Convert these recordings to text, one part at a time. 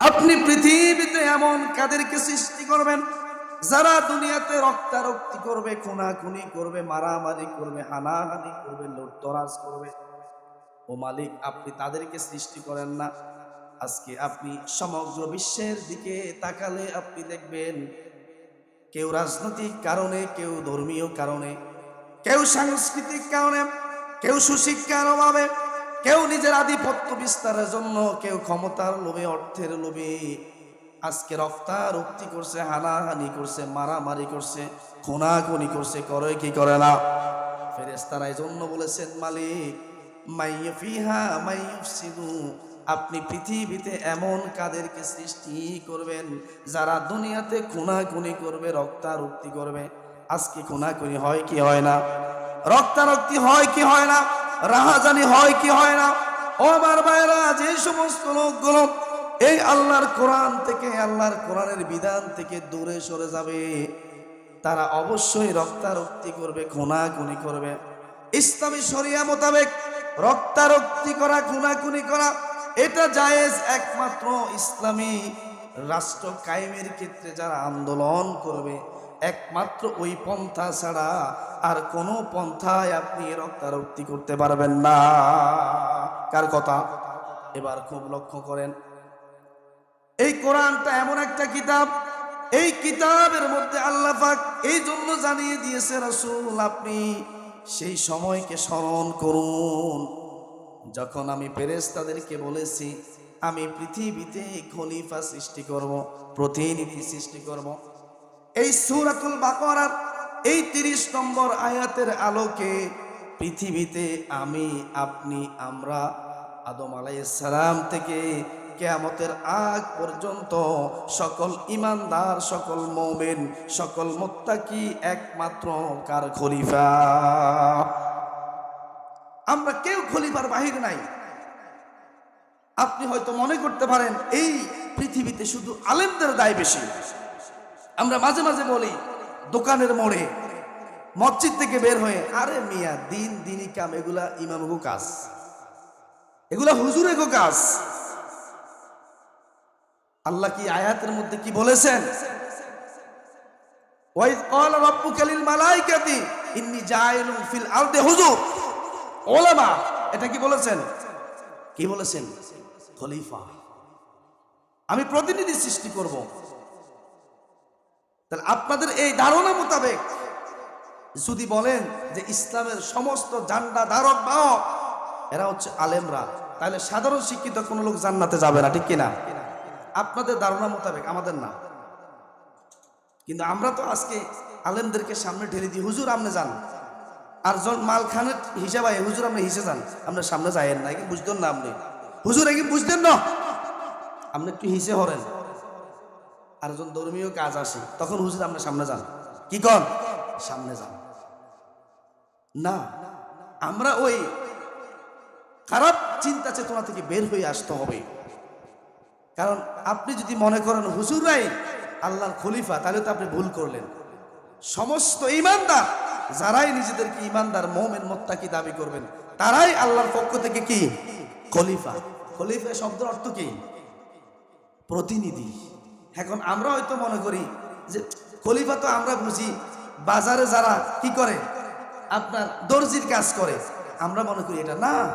আপনি পৃথিবীতে এমন কাদেরকে সৃষ্টি করবেন, যারা দুনিয়াতে রক্তারক্তি করবে, খুনাখুনি করবে, মারামারি করবে, হানাহানি করবে, লুটতরাজ করবে। ও মালিক, আপনি তাদেরকে সৃষ্টি করেন না। আজকে আপনি সমগ্র বিশ্বের দিকে তাকালে আপনি দেখবেন, কেউ রাজনৈতিক কারণে, কেউ ধর্মীয় কারণে, কেউ সাংস্কৃতিক কারণে, কেউ সুশিক্ষার অভাবে কেউ নিজের আধিপত্য বিস্তারের জন্য, কেউ ক্ষমতার লোভে, অর্থের লোভে। আজকে রক্তারক্তি করছে, হানাহানি করছে, মারামারি করছে, খুনাখুনি করছে, করে কি করে না? ফেরেস্তারা এই জন্য বলেছেন, মালিক আপনি পৃথিবীতে এমন কাদেরকে সৃষ্টি করবেন, যারা দুনিয়াতে খুনাখুনি করবে, রক্তারক্তি করবে। আজকে খুনাখুনি হয় কি হয় না? রক্তারক্তি হয় কি হয় না? রাহাজানি হয় কি হয় না? ও আমার ভাইরা যে সমস্ত লোকগুলো এই আল্লাহর কোরআন থেকে, আল্লাহর কোরআনের বিধান থেকে দূরে সরে যাবে, তারা অবশ্যই রক্তারক্তি করবে, খুনাখুনি করবে। ইসলামী শরিয়া মোতাবেক রক্তারক্তি করা, খুনাখুনি করা, এটা জায়েজ একমাত্র ইসলামী রাষ্ট্র কায়েমের ক্ষেত্রে যারা আন্দোলন করবে একমাত্র ওই পন্থা ছাড়া আর কোনো পন্থায় আপনি রক্তারক্তি করতে পারবেন না। কার কথা? এবার খুব লক্ষ্য করেন। এই কোরআনটা এমন একটা কিতাব, এই কিতাবের মধ্যে আল্লাহ পাক এই জন্য জানিয়ে দিয়েছে, রাসূল, আপনি সেই সময়কে স্মরণ করুন। যখন আমি ফেরেশতাদেরকে বলেছি, আমি পৃথিবীতে খলিফা সৃষ্টি করব, প্রতিনিধি সৃষ্টি করব এই সূরাতুল বাকরার এই তিরিশ নম্বর আয়াতের আলোকে পৃথিবীতে আমি, আপনি, আমরা আদম আলাইসালাম থেকে কেয়ামতের আগ পর্যন্ত সকল ইমানদার, সকল মোমেন, সকল মোত্তাকি একমাত্র কার খলিফা? আমরা কেউ খলিফার বাহির নাই। আপনি হয়তো মনে করতে পারেন, এই পৃথিবীতে শুধু আলেমদের দায় বেশি। আমরা মাঝে মাঝে বলি, দোকানের মোড়ে, মসজিদ থেকে বের হয়ে, আরে মিয়া, দিন দিনই কাম, এগুলা ইমাম গো কাজ। এগুলা হুজুরে গো কাজ। আল্লাহ কি আয়াতের মধ্যে কি বলেছেন? মালাইকাতি হুজুর। এটা কি বলেছেন? কি বলেছেন? খলিফা। আমি প্রতিনিধি সৃষ্টি করব। তাহলে আপনাদের এই ধারণা মোতাবেক যদি বলেন যে ইসলামের সমস্ত জান্ডা ধারক বাহক, এরা হচ্ছে আলেমরা, তাহলে সাধারণ শিক্ষিত কোনো লোক জান্নাতে যাবে না, ঠিক কিনা? আপনাদের ধারণা মোতাবেক, আমাদের না। কিন্তু আমরা তো আজকে আলেমদেরকে সামনে ঢেলে দিই, হুজুর আপনি যান। আর জন মাল খানের হিসাব আয়, হুজুর আপনি হিসে যান। আপনার সামনে যাইয়েন না বুঝতেন না আপনি। হুজুর একই বুঝতেন না। আপনি একটু হিসে হরেন। আর যখন ধর্মীয় কাজ আসে, তখন হুজুর আপনার সামনে যান। কি কর সামনে যান। না, আমরা ওই খারাপ চিন্তা চেতনা থেকে বের হয়ে আসতে হবে। কারণ আপনি যদি মনে করেন, হুজুরাই আল্লাহর খলিফা, তাহলে তো আপনি ভুল করলেন। সমস্ত ইমানদার, যারাই নিজেদেরকে ইমানদার, মোমেন, মোত্তাকি দাবি করবেন, তারাই আল্লাহর পক্ষ থেকে কি? খলিফা। খলিফা শব্দের অর্থ কি? প্রতিনিধি। এখন আমরা হয়তো মনে করি যে খলিফা তো আমরা বুঝি, বাজারে যারা কি করে? আপনার দর্জির কাজ করে। আমরা মনে করি এটা না।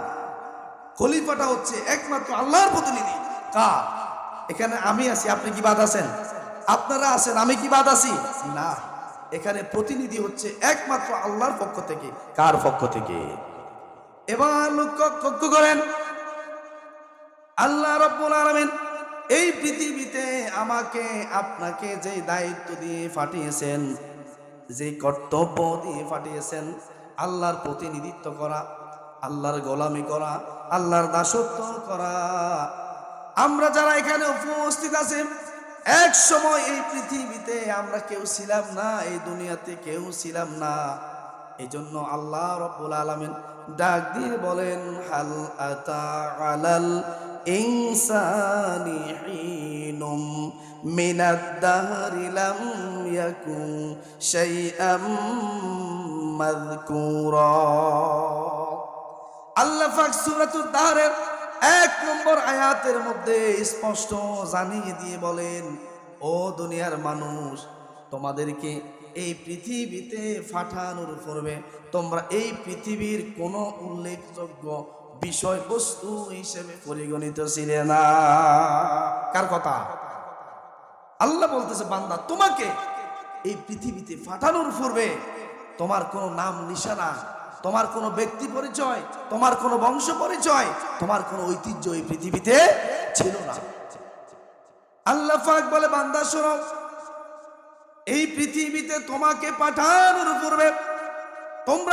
খলিফাটা হচ্ছে একমাত্র আল্লাহর প্রতিনিধি। কার? এখানে আমি আছি, আপনি কি বাদ আছেন? আপনারা আছেন, আমি কি বাদ আছি? না। এখানে প্রতিনিধি হচ্ছে একমাত্র আল্লাহর পক্ষ থেকে। কার পক্ষ থেকে? এবার লক্ষ্য করেন। আল্লাহ রব্বুল আলামিন এই পৃথিবীতে আমাকে আপনাকে যে দায়িত্ব দিয়ে পাঠিয়েছেন যে কর্তব্য দিয়ে পাঠিয়েছেন আল্লাহর প্রতিনিধিত্ব করা, আল্লাহর গোলামি করা, আল্লাহর দাসত্ব করা। আমরা যারা এখানে উপস্থিত আছি, এক সময় এই পৃথিবীতে আমরা কেউ ছিলাম না, এই দুনিয়াতে কেউ ছিলাম না। এই জন্য আল্লাহ রব্বুল আলামিন ডাক দিয়ে বলেন, হাল আতা আলাল ইনসানি হিনুম মিনাদ দাহরি লাম ইয়াকুন শাইআম মাযকুরা। আল্লাহ পাক সূরাতুদ দাহরের এক নম্বর আয়াতের মধ্যে স্পষ্ট জানিয়ে দিয়ে বলেন, ও দুনিয়ার মানুষ, তোমাদেরকে এই পৃথিবীতে ফাটানোর পূর্বে তোমরা এই পৃথিবীর কোনো উল্লেখযোগ্য বিষয়বস্তু হিসেবে পরিগণিত ছিলে না। কার কথা? আল্লাহ বলতেছে, বান্দা, তোমাকে এই পৃথিবীতে ফাটানোর পূর্বে তোমার কোনো নাম, নিশানা, তোমার কোনো ব্যক্তি পরিচয়, তোমার কোনো বংশ পরিচয়, তোমার কোনো ঐতিহ্য এই পৃথিবীতে ছিল না। আল্লাহ পাক বলে, বান্দা, শোনো, এই পৃথিবীতে তোমাকে পাঠানোর পূর্বে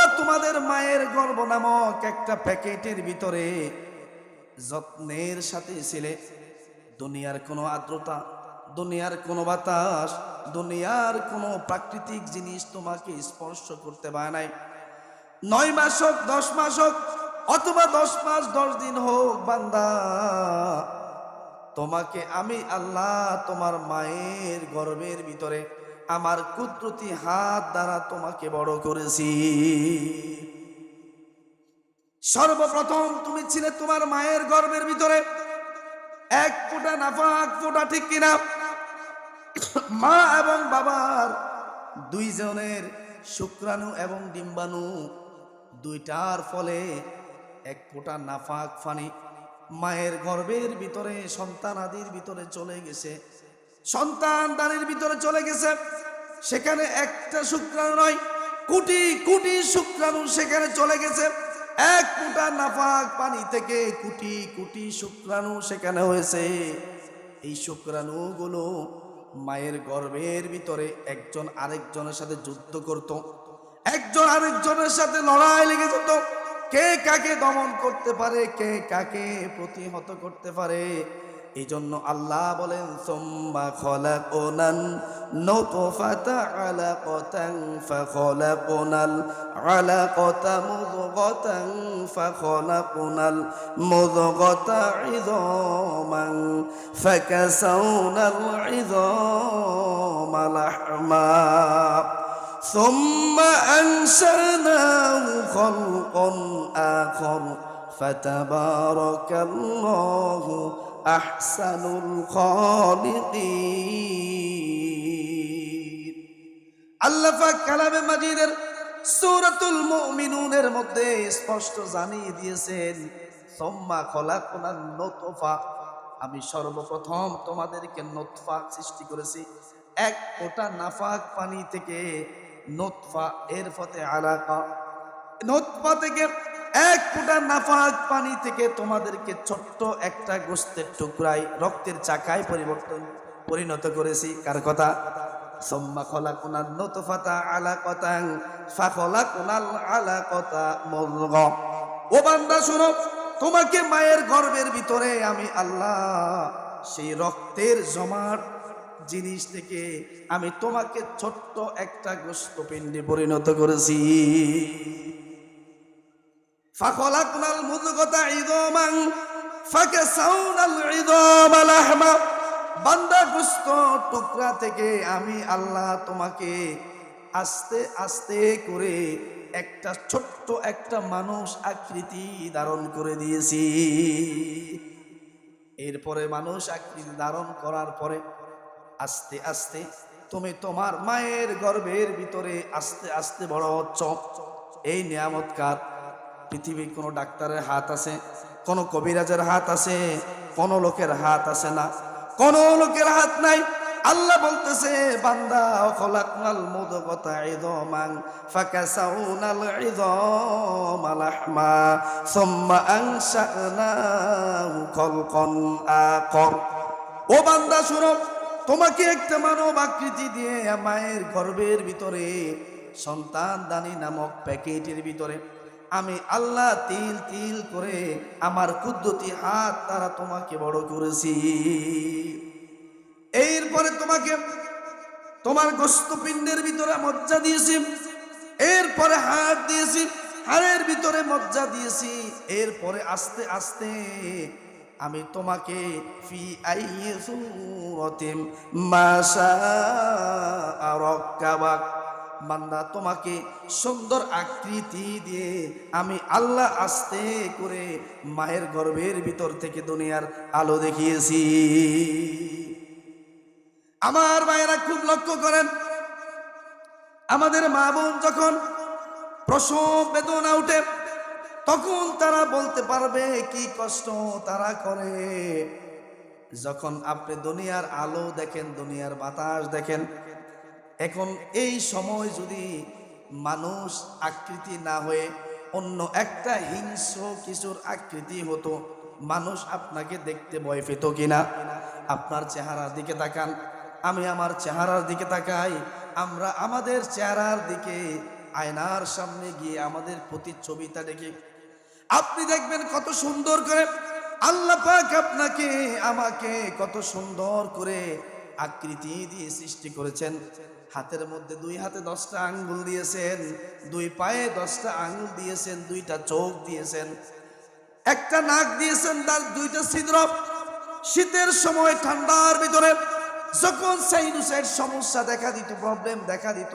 তোমরা তোমাদের মায়ের গর্ভ নামক একটা প্যাকেটের ভিতরে যত্নের সাথে ছিলে। দুনিয়ার কোনো আর্দ্রতা, দুনিয়ার কোনো বাতাস, দুনিয়ার কোনো প্রাকৃতিক জিনিস তোমাকে স্পর্শ করতে পারে নাই। নয় মাস হোক, দশ মাস হোক, অথবা দশ মাস, দশ দিন হোক, বান্দা, তোমাকে আমি আল্লাহ তোমার মায়ের গর্ভের ভিতরে আমার কুদরতি হাত দ্বারা তোমাকে বড় করেছি। সর্বপ্রথম তুমি ছিলে তোমার মায়ের গর্ভের ভিতরে। এক ফোঁটা নাফাক, ফোঁটা ঠিক কিনা? মা এবং বাবার দুইজনের শুক্রাণু এবং ডিম্বাণু দুইটার ফলে এক ফোঁটা নাফাক ফানি মায়ের গর্ভের ভিতরে সন্তান আদির ভিতরে চলে গেছে। সন্তান দানের ভিতরে চলে গেছে। সেখানে একটা শুক্রাণু নয়, কোটি কোটি শুক্রাণু সেখানে চলে গেছে। এক ফোঁটা নাফাক পানি থেকে কোটি কোটি শুক্রাণু সেখানে হয়েছে। এই শুক্রাণুগুলো মায়ের গর্ভের ভিতরে একজন আরেকজনের সাথে যুদ্ধ করত। একজন আরেকজনের সাথে লড়াই লেগে যেত। কে কাকে দমন করতে পারে, কে কাকে প্রতিহত করতে পারে এই জন্য আল্লাহ বলেন সোম্মা খলাকুনান নুতফাতা আলাকাতান ফাখলাকুনাল আলাকাতা মুদগাতান ফাখলাকুনাল মুদগাতা ইযামান ফাকাসাউনাল ইযামা লাহমা ثم أنشأناه خلقا آخر فتبارك الله আহসানুল খালিকিন। আল্লাহ পাক কালামে মাজিদের সূরাতুল মুমিনুনের মধ্যে স্পষ্ট জানিয়ে দিয়েছেন, সোম্মা খলাকুনান নুতফা। আমি সর্বপ্রথম তোমাদেরকে নোতফা সৃষ্টি করেছি। এক ফোঁটা নাফাক পানি থেকে নোতফা এর ফতে আলাকা। নোতফা থেকে ফোঁটা নাফাক পানি থেকে তোমাদেরকে ছোট্ট একটা গোস্তের টুকরাই রক্তের চাকায় পরিবর্তন, পরিণত করেছি। কার কথা? সোম্মা খলা কোনাল নতফাতা আলা কথাং ফা খলা কোনাল আলা কথা মর্গ ও বান্দা, শোনো, তোমাকে মায়ের গর্ভের ভিতরে আমি আল্লাহ সেই রক্তের জমাট জিনিস থেকে আমি তোমাকে ছোট্ট একটা গোস্ত পিণ্ডে পরিণত করেছি। ফাখলাকনাল মুদগতা ইদমান ফাকাসাউনাল ইদামা লাহমা। বান্দা গোস্ত টুকরা থেকে আমি আল্লাহ তোমাকে আস্তে আস্তে করে একটা ছোট্ট একটা মানুষ আকৃতি ধারণ করে দিয়েছি। এরপরে মানুষ আকৃতি ধারণ করার পরে আস্তে আস্তে তুমি তোমার মায়ের গর্ভের ভিতরে আস্তে আস্তে বড় হচ্ছ। এই নিয়ামতকার পৃথিবীর কোনো ডাক্তারের হাত আছে, কোনো কবিরাজের হাত আছে, কোনো লোকের হাত আছে না। কোনো লোকের হাত নাই। আল্লাহ বলতেছে, বান্দা খলাকনাল মুদগতা ইদমান ফাকাসাউনাল ইদমা লাহমা সুম্মা আনশানাহু খলকন আখর। ও বান্দা, শুনো, তোমাকে একটা মানব আকৃতি দিয়ে মায়ের গর্ভের ভিতরে সন্তান দানি নামক প্যাকেটের ভিতরে আমি আল্লাহ তিল তিল করে আমার কুদ্দতি হাত তারা তোমাকে বড় করেছি। এরপরে তোমাকে তোমার গোস্তপিণ্ডের ভিতরে মজ্জা দিয়েছি। এরপরে হাত দিয়েছি, হাড়ের ভিতরে মজ্জা দিয়েছি। এরপরে আস্তে আস্তে আমি তোমাকে ফি আইয়ে সুরতিম মাশা আরাক্কাবাক বান্দা, তোমাকে সুন্দর আকৃতি দিয়ে আমি আল্লাহ আস্তে করে মায়ের গর্ভের ভিতর থেকে দুনিয়ার আলো দেখিয়েছি। আমার মায়েরা খুব লক্ষ্য করেন, আমাদের মা বোন যখন প্রসব বেদনা উঠে, তখন তারা বলতে পারবে, কি কষ্ট তারা করে। যখন আপনি দুনিয়ার আলো দেখেন, দুনিয়ার বাতাস দেখেন এখন এই সময় যদি মানুষ আকৃতি না হয়ে অন্য একটা হিংস্র কিছুর আকৃতি হতো, মানুষ আপনাকে দেখতে ভয় পেত কিনা? আপনার চেহারার দিকে তাকান। আমি আমার চেহারার দিকে তাকাই। আমরা আমাদের চেহারার দিকে, আয়নার সামনে গিয়ে আমাদের প্রতিচ্ছবিটা দেখি। আপনি দেখবেন কত সুন্দর করে আল্লাহ পাক আপনাকে, আমাকে কত সুন্দর করে আকৃতি দিয়ে সৃষ্টি করেছেন। হাতের মধ্যে দুই হাতে দশটা আঙ্গুল দিয়েছেন, দুই পায়ে দশটা আঙ্গুল দিয়েছেন, দুইটা চোখ দিয়েছেন। একটা নাক দিয়েছেন, তার দুইটা ছিদ্র। শীতের সময় ঠান্ডার ভিতরে যখন সাইনুসের সমস্যা দেখা দিত প্রবলেম দেখা দিত,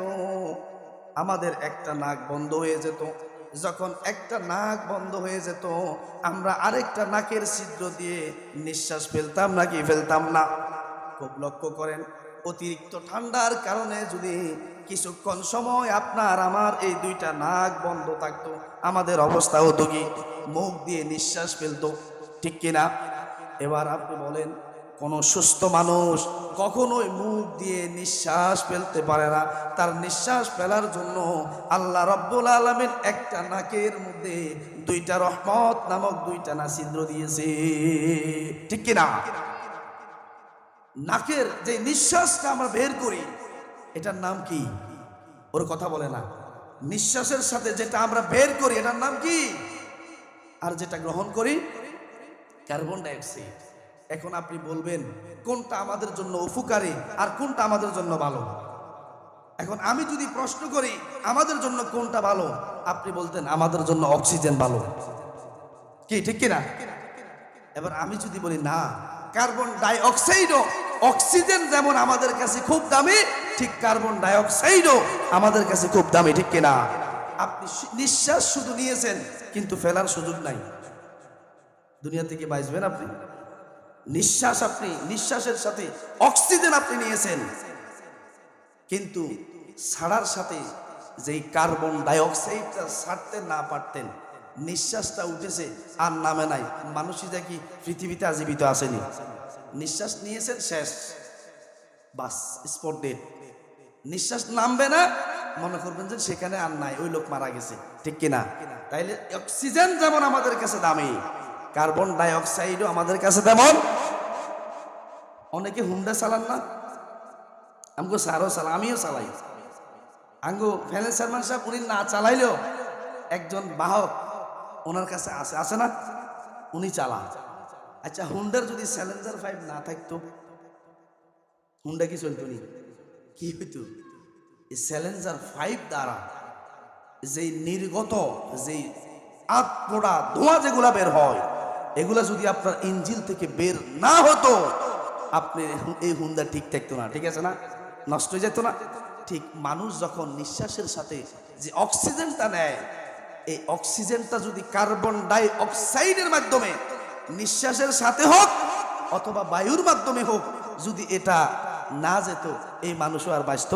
আমাদের একটা নাক বন্ধ হয়ে যেত। যখন একটা নাক বন্ধ হয়ে যেত, আমরা আরেকটা নাকের ছিদ্র দিয়ে নিঃশ্বাস ফেলতাম নাকি ফেলতাম না? খুব লক্ষ্য করেন অতিরিক্ত ঠান্ডার কারণে যদি কিছুক্ষণ সময় আপনার আমার এই দুইটা নাক বন্ধ থাকতো, আমাদের অবস্থা হতো কি মুখ দিয়ে নিঃশ্বাস ফেলতো। ঠিক কিনা? এবার আপনি বলেন, কোন সুস্থ মানুষ কখনোই মুখ দিয়ে নিঃশ্বাস ফেলতে পারে না। তার নিঃশ্বাস ফেলার জন্য আল্লাহ রব্বুল আলমের একটা নাকের মধ্যে দুইটা রহমত নামক দুইটা না ছিদ্র দিয়েছে। ঠিক কিনা? নাকের যে নিঃশ্বাসটা আমরা বের করি, এটার নাম কি? ওর কথা বলে না। নিঃশ্বাসের সাথে যেটা আমরা বের করি, এটার নাম কি? আর যেটা গ্রহণ করি, কার্বন ডাইঅক্সাইড। এখন আপনি বলবেন, কোনটা আমাদের জন্য উপকারী আর কোনটা আমাদের জন্য ভালো? এখন আমি যদি প্রশ্ন করি, আমাদের জন্য কোনটা ভালো? আপনি বলতেন, আমাদের জন্য অক্সিজেন ভালো। কি, ঠিক কিনা? এবার আমি যদি বলি, না, কার্বন ডাই অক্সাইডও অক্সিজেন যেমন আমাদের কাছে খুব দামি, ঠিক কার্বন ডাই অক্সাইডও আমাদের কাছে খুব দামি, ঠিক কিনা? আপনি নিঃশ্বাস শুধু নিয়েছেন, কিন্তু ফেলার সুযোগ নাই। দুনিয়া থেকে বাঁচবেন আপনি। নিঃশ্বাস আপনি, নিঃশ্বাসের সাথে অক্সিজেন আপনি নিয়েছেন। কিন্তু ছাড়ার সাথে যেই কার্বন ডাইঅক্সাইডটা ছাড়তে না পারতেন, নিঃশ্বাসটা উঠেছে আর নামে নাই। মানুষই দেখি পৃথিবীতে আজীবিত আসেনি। নিঃশ্বাস নিয়েছেন, শেষ। বাস, স্পট ডেট। নিঃশ্বাস নামবে না, মনে করবেন যে সেখানে আর নাই, ওই লোক মারা গেছে, ঠিক কিনা? তাইলে অক্সিজেন যেমন আমাদের কাছে দামি, কার্বন ডাইঅক্সাইডও আমাদের কাছে তেমন। অনেকে হুন্ডা চালান না, আমগো স্যারও চালা আমিও চালাই। আঙ্গো ফ্যানের সারমান সাহেব, উনি না চালাইলেও একজন বাহক ওনার কাছে আছে আছে না? উনি চালা আচ্ছা হুন্ডার যদি স্যালেঞ্জার ফাইভ না থাকতো, হুন্ডা কি চলতো নি? কি হইতো? এই স্যালেঞ্জার ফাইভ দ্বারা যেই নির্গত, যেই আত পোড়া ধোঁয়া যেগুলা বের হয়, এগুলা যদি আপনার ইঞ্জিল থেকে বের না হতো, আপনি এই হুন্ডা ঠিক থাকতো না, ঠিক আছে না? নষ্ট হয়ে যেত না? ঠিক, মানুষ যখন নিঃশ্বাসের সাথে যে অক্সিজেনটা নেয়, এই অক্সিজেনটা যদি কার্বন ডাই অক্সাইডের মাধ্যমে নিঃশ্বাসের সাথে হোক অথবা বায়ুর মাধ্যমে হোক, যদি এটা না যেত, এই মানুষও আর বাঁচত।